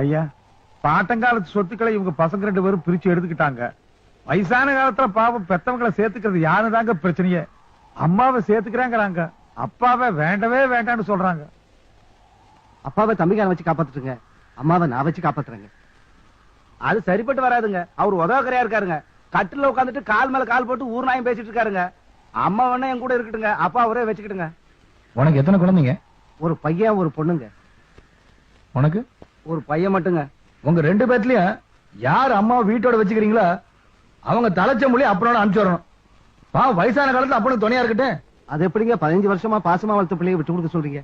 ஐயா பாட்டங்காலத்து சொத்துக்களை இவங்க பசங்க ரெண்டு பேரும் பிரிச்சு எடுத்துக்கிட்டாங்க. வயசான காலத்துல பாவம் பெத்தவங்களை சேர்த்துக்கிறது யாருதாங்க பிரச்சனையே? அம்மாவை சேர்த்துக்கிறாங்கிறாங்க அப்பாவை வேண்டவே வேண்டாம்னு சொல்றாங்க. அப்பாவை தம்பிக்கார வச்சு காப்பாத்துட்டுங்க அம்மாவை நான் வச்சு காப்பாத்துறேங்க. அது சரிப்பட்டு வராதுங்க. அவர் உதவக்கரையா இருக்காருங்க. கட்டில உட்காந்துட்டு கால் மேல கால் போட்டு ஊர் நாயம் பேசிட்டு இருக்காருங்க. அம்மா வேணா என் கூட இருக்கட்டுங்க. அப்பா அவரே வச்சுக்கிட்டுங்க. உனக்கு எத்தனை குழந்தைங்க? ஒரு பையன் ஒரு பொண்ணுங்க. உனக்கு? ஒரு பையன் மட்டுங்க. உங்க ரெண்டு பேர்லயும் யார் அம்மா வீட்டோட வச்சுக்கிறீங்களோ அவங்க தலைச்ச மொழி அப்பனோட அனுப்பிச்சு வரணும் பா வயசான காலத்துல அப்பனுக்கு துணையா இருக்கட்டும். அது எப்படிங்க பதினஞ்சு வருஷமா பாசமா வளர்த்த பிள்ளைய விட்டு கொடுக்க சொல்றீங்க?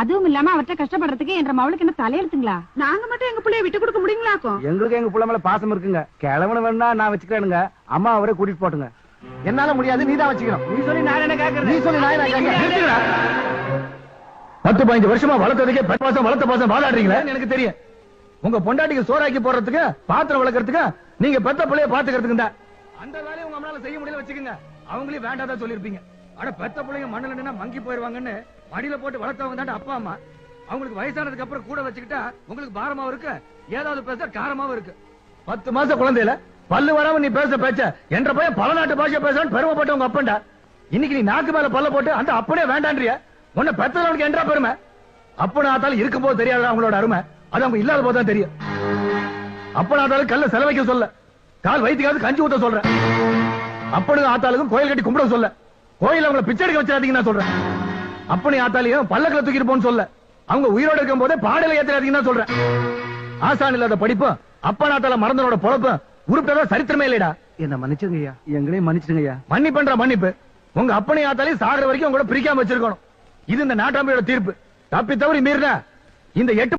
அதுவும் இல்லாம அவர்ட்ட கஷ்டப்படுறதுக்கு என்ற மவளுக்கு என்ன தலையெழுத்துங்களா நாங்க மட்டும் எங்க பிள்ளைய விட்டு கொடுக்க முடியுங்களாக்கும்? எங்களுக்கு எங்க புள்ள மேல பாசம் இருக்குங்க. கிழவன வேணா நான் வச்சுக்கிறேனுங்க. அம்மா அவரே கூட்டிட்டு போட்டுங்க. என்னால முடியாது நீ தான் வச்சுக்கணும். நீ சொல்லி நான் என்ன கேக்குறேன் நீ சொல்லி நான் என்ன நிறுத்துங்கடா. பத்து பதினஞ்சு வருஷமா வளர்த்ததுக்கே பெண் பாசம் வளர்த்த பாசம் வாழாடுறீங்களா எனக்கு தெரியும். உங்க பொண்டாட்டிக்கு சோறாக்கி போடுறதுக்கு பாத்திரம் வளர்க்கறதுக்கு நீங்க பெத்த பிள்ளைய பாத்துக்கிறதுக்கு தான் அந்த வேலையை உங்க அம்மால செய்ய முடியல வச்சுக்கோங்க. அவங்களையும் வேண்டாதான் சொல்லிருப்பீங்க ஆனா பெத்த பிள்ளைங்க மண்ணில் நின்னா மங்கி போயிருவாங்கன்னு மடியில போட்டு வளர்த்தவங்க தான் அப்பா அம்மா. அவங்களுக்கு வயசானதுக்கு அப்புறம் கூட வச்சுக்கிட்டா உங்களுக்கு பாரமாவும் இருக்கு ஏதாவது பேச காரமாவும் இருக்கு. பத்து மாசம் குழந்தையில பல்லு வராம நீ பேச பேச்ச என்ற பையன் பல நாட்டு பாஷை பேசுறான்னு பெருமைப்பட்ட உங்க அப்பன்டா. இன்னைக்கு நீ நாக்கு மேல பல்ல போட்டு அந்த அப்பனே வேண்டான்றியா. உன்னை பெத்தவனுக்கு என்றா பெருமை? அப்பன ஆத்தாலும் இருக்கும் போது தெரியாது அவங்களோட அருமை? அது அவங்க இல்லாத போது தான் தெரியும். அப்பன ஆத்தாலும் கல்ல செலவைக்க சொல்ல. கால் வயிற்றுக்காவது கஞ்சி ஊத்த சொல்றேன். அப்பனுக்கு ஆத்தாளுக்கும் கோயில் கட்டி கும்பிட சொல்ல. கோயில் அவங்கள பிச்சை எடுக்க வச்சிடாதீங்க நான் சொல்றேன். அப்பனி ஆத்தாலையும் பல்லக்கில் தூக்கிட்டு போன்னு சொல்ல. அவங்க உயிரோட இருக்கும் போதே பாடல ஏத்துறாதீங்கன்னு தான் சொல்றேன். ஆசான் இல்லாத படிப்பும் அப்பனாத்தால மறந்தனோட பொழப்பும் உருப்பிட்டதா சரித்திரமே இல்லைடா. என்ன மன்னிச்சுங்க ஐயா எங்களையும் மன்னிச்சிடுங்க ஐயா மன்னிப்புன்ற மன்னிப்பு. உங்க அப்பனை ஆத்தாலையும் சாகுற வரைக்கும் உங்களோட பிரிக்காம வச்சிருக்கணும். இது இந்த நாட்டாமையோட தீர்ப்பு. தப்பி தவறி மீறினா இந்த எட்டு